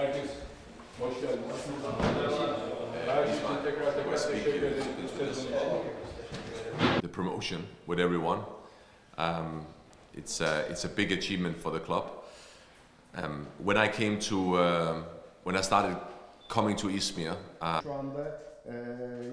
Herkes hoş geldin. Her şey için tekrar tekrar teşekkür ederim. the promotion with everyone. Um, it's a, it's a big achievement for the club. Um, when I came to um when I started coming to Izmir, uh, Şu anda e,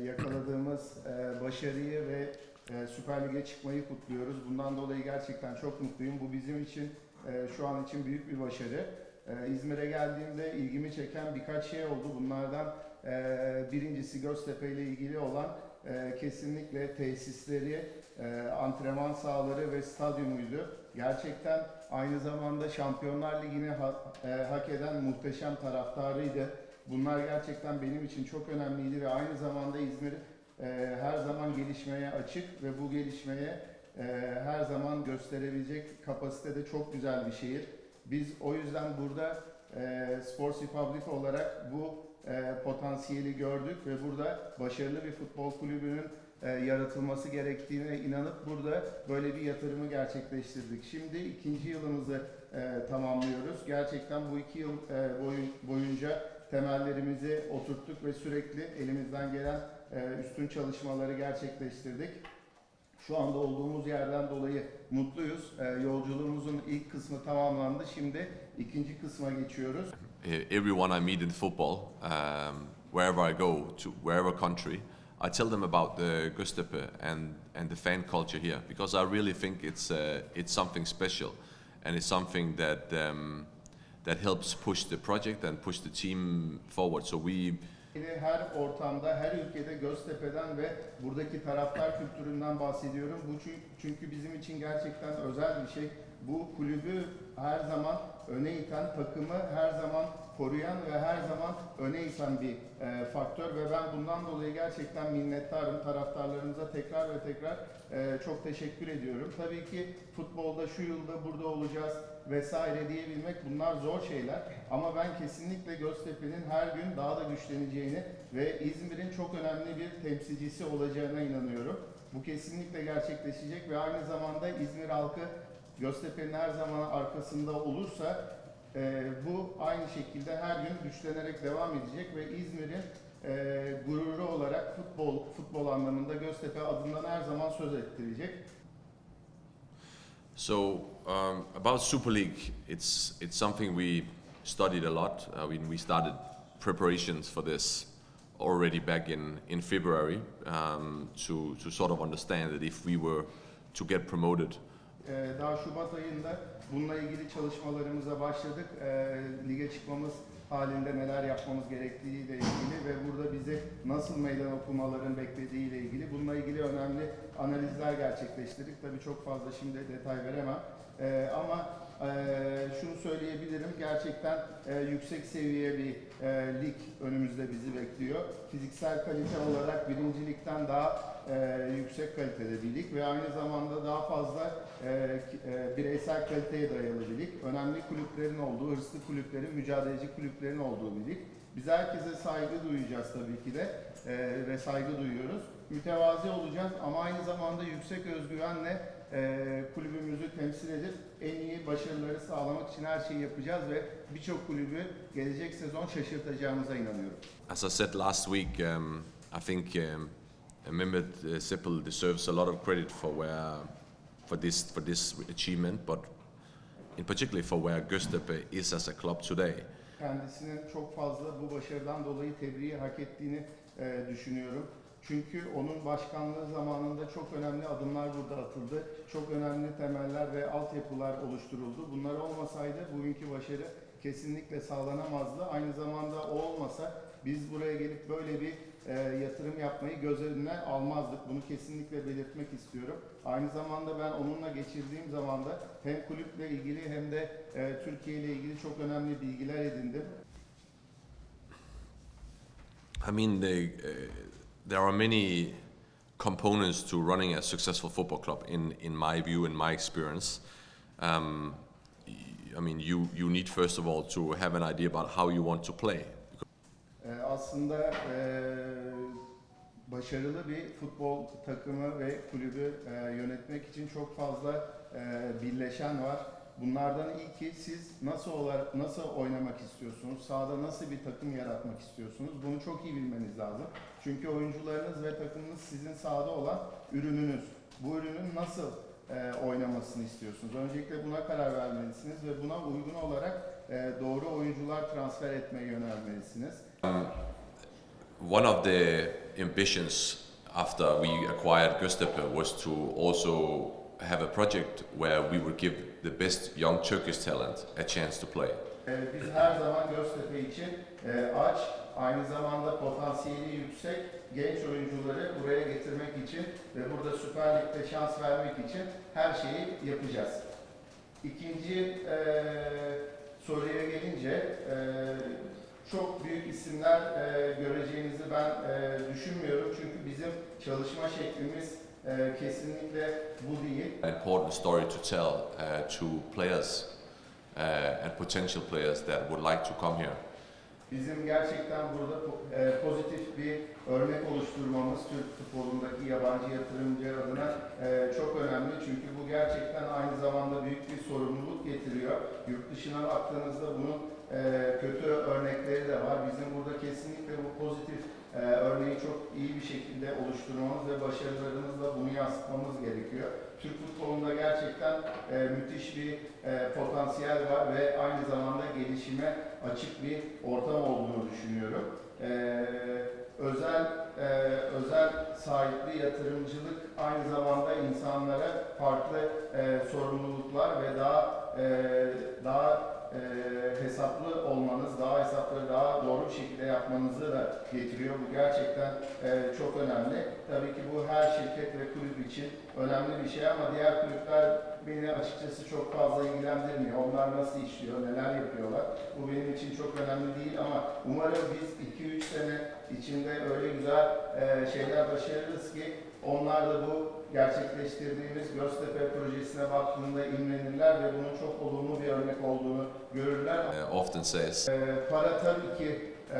yakaladığımız e, başarıyı ve e, Süper Lig'e çıkmayı kutluyoruz. Bundan dolayı gerçekten çok mutluyum. Bu bizim için e, şu an için büyük bir başarı. E, İzmir'e geldiğimde ilgimi çeken birkaç şey oldu. Bunlardan e, birincisi Göztepe ile ilgili olan e, kesinlikle tesisleri, e, antrenman sahaları ve stadyumuydu. Gerçekten aynı zamanda Şampiyonlar Ligi'ni ha- hak eden muhteşem taraftarıydı. Bunlar gerçekten benim için çok önemliydi ve aynı zamanda İzmir her zaman gelişmeye açık ve bu gelişmeye her zaman gösterebilecek kapasitede çok güzel bir şehir. Biz o yüzden burada e, Sports Republic olarak bu e, potansiyeli gördük ve burada başarılı bir futbol kulübünün e, yaratılması gerektiğine inanıp burada böyle bir yatırımı gerçekleştirdik. Şimdi ikinci yılımızı e, tamamlıyoruz. Gerçekten bu iki yıl e, boyu- boyunca temellerimizi oturttuk ve sürekli elimizden gelen e, üstün çalışmaları gerçekleştirdik. Şu anda olduğumuz yerden dolayı mutluyuz. E, yolculuğumuzun ilk kısmı tamamlandı. Şimdi ikinci kısma geçiyoruz. e- everyone I meet in football, um, wherever I go to wherever country, I tell them about the Göztepe and and the fan culture here because I really think it's uh, it's something special, and it's something that um, that helps push the project and push the team forward. So we her ortamda, her ülkede Göztepe'den ve buradaki taraftar kültüründen bahsediyorum. Bu çü- çünkü bizim için gerçekten özel bir şey. Bu kulübü her zaman öne iten, takımı her zaman koruyan ve her zaman öne iten bir e, faktör ve ben bundan dolayı gerçekten minnettarım. Taraftarlarımıza tekrar ve tekrar e, çok teşekkür ediyorum. Tabii ki futbolda şu yılda burada olacağız vesaire diyebilmek bunlar zor şeyler. Ama ben kesinlikle Göztepe'nin her gün daha da güçleneceğini ve İzmir'in çok önemli bir temsilcisi olacağına inanıyorum. Bu kesinlikle gerçekleşecek ve aynı zamanda İzmir halkı Göztepe'nin her zaman arkasında olursa e, bu aynı şekilde her gün güçlenerek devam edecek ve İzmir'in e, gururu olarak futbol futbol anlamında Göztepe adından her zaman söz ettirecek. So um, about Super League, it's it's something we studied a lot. Uh, we we started preparations for this already back in in February um, to to sort of understand that if we were to get promoted, Ee, daha Şubat ayında bununla ilgili çalışmalarımıza başladık. Ee, lige çıkmamız halinde neler yapmamız gerektiğiyle ilgili ve burada bizi nasıl meydan okumaların ilgili önemli analizler gerçekleştirdik. Tabii çok fazla şimdi detay veremem. Ee, ama e, şunu söyleyebilirim gerçekten e, yüksek seviye bir e, lig önümüzde bizi bekliyor. Fiziksel kalite olarak birincilikten daha e, yüksek kalitede bir lig ve aynı zamanda daha fazla e, e, bireysel kaliteye dayalı bir lig. Önemli kulüplerin olduğu, hırslı kulüplerin, mücadeleci kulüplerin olduğu bir lig. Biz herkese saygı duyacağız tabii ki de e, ve saygı duyuyoruz. Mütevazi olacağız ama aynı zamanda yüksek özgüvenle e, kulübümüzü temsil edip en iyi başarıları sağlamak için her şeyi yapacağız ve birçok kulübü gelecek sezon şaşırtacağımıza inanıyorum. as I said last week, um, I think um, Mehmet uh, Seppel deserves a lot of credit for where for this for this achievement, but in particular for where Göztepe is as a club today. Kendisinin çok fazla bu başarıdan dolayı tebriği hak ettiğini e, düşünüyorum. Çünkü onun başkanlığı zamanında çok önemli adımlar burada atıldı. Çok önemli temeller ve altyapılar oluşturuldu. Bunlar olmasaydı bugünkü başarı kesinlikle sağlanamazdı. Aynı zamanda o olmasa biz buraya gelip böyle bir e, yatırım yapmayı göz önüne almazdık. Bunu kesinlikle belirtmek istiyorum. Aynı zamanda ben onunla geçirdiğim zamanda hem kulüple ilgili hem de e, Türkiye ile ilgili çok önemli bilgiler edindim. I mean, they, uh, there are many components to running a successful football club. In in my view, in my experience, um, I mean, you you need first of all to have an idea about how you want to play. Ee, aslında e, başarılı bir futbol takımı ve kulübü e, yönetmek için çok fazla e, birleşen var. Bunlardan ilki siz nasıl olarak nasıl oynamak istiyorsunuz? Sahada nasıl bir takım yaratmak istiyorsunuz? Bunu çok iyi bilmeniz lazım. Çünkü oyuncularınız ve takımınız sizin sahada olan ürününüz. Bu ürünün nasıl e, oynamasını istiyorsunuz? Öncelikle buna karar vermelisiniz ve buna uygun olarak e, doğru oyuncular transfer etmeye yönelmelisiniz. One of the ambitions after we acquired Göztepe was to also have a project where we would give the best young Turkish talent a chance to play. Ee, Biz her zaman Göztepe için e, aç, aynı zamanda potansiyeli yüksek genç oyuncuları buraya getirmek için ve burada Süper Lig'de şans vermek için her şeyi yapacağız. İkinci e, soruya gelince e, çok büyük isimler e, göreceğinizi ben e, düşünmüyorum çünkü bizim çalışma şeklimiz e, kesinlikle bu değil. An important story to tell uh, to players uh, and potential players that would like to come here. Bizim gerçekten burada e, pozitif bir örnek oluşturmamız Türk futbolundaki yabancı yatırımcı adına e, çok önemli. Çünkü bu gerçekten aynı zamanda büyük bir sorumluluk getiriyor. Yurt dışına baktığınızda bunun e, kötü örnekleri de var. Bizim burada kesinlikle bu pozitif örneği çok iyi bir şekilde oluşturmamız ve başarılarımızla bunu yansıtmamız gerekiyor. Türk e, müthiş bir e, potansiyel var ve aynı zamanda gelişime açık bir ortam olduğunu düşünüyorum. E, özel e, özel sahipli yatırımcılık aynı zamanda insanlara farklı e, sorumluluklar ve daha e, daha e, hesaplı olmanız, daha hesapları daha doğru bir şekilde yapmanızı da getiriyor. Bu gerçekten e, çok önemli. Tabii ki bu her şirket ve kulüp için önemli bir şey ama diğer kulüpler beni açıkçası çok fazla ilgilendirmiyor. Onlar nasıl işliyor, neler yapıyorlar. Bu benim için çok önemli değil ama umarım biz 2-3 sene içinde öyle güzel e, şeyler başarırız ki onlar da bu gerçekleştirdiğimiz Göztepe projesine baktığında imrenirler ve bunun çok olumlu bir örnek olduğunu görürler. Uh, often says Ee, para tabii ki e,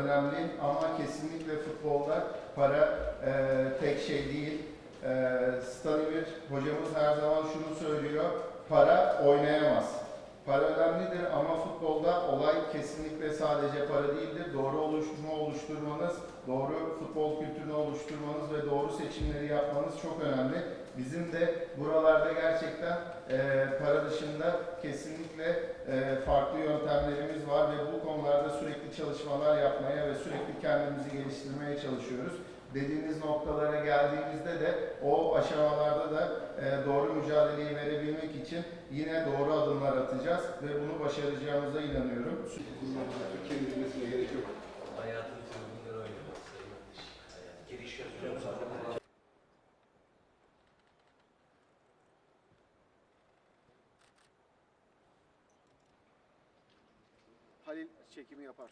önemli ama kesinlikle futbolda para e, tek şey değil. E, Stanimir hocamız her zaman şunu söylüyor, para oynayamaz. Para önemlidir ama futbolda olay kesinlikle sadece para değildir. Doğru oluşturma oluşturmanız, doğru futbol kültürünü oluşturmanız ve doğru seçimleri yapmanız çok önemli. Bizim de buralarda gerçekten e, para dışında kesinlikle e, farklı yöntemlerimiz var ve bu konularda sürekli çalışmalar yapmaya ve sürekli kendimizi geliştirmeye çalışıyoruz. Dediğiniz noktalara geldiğimizde de o aşamalarda da e, doğru mücadeleyi verebilmek için yine doğru adımlar atacağız ve bunu başaracağımıza inanıyorum. Türkiye'nin bilmesine gerek. Halil çekimi yapar.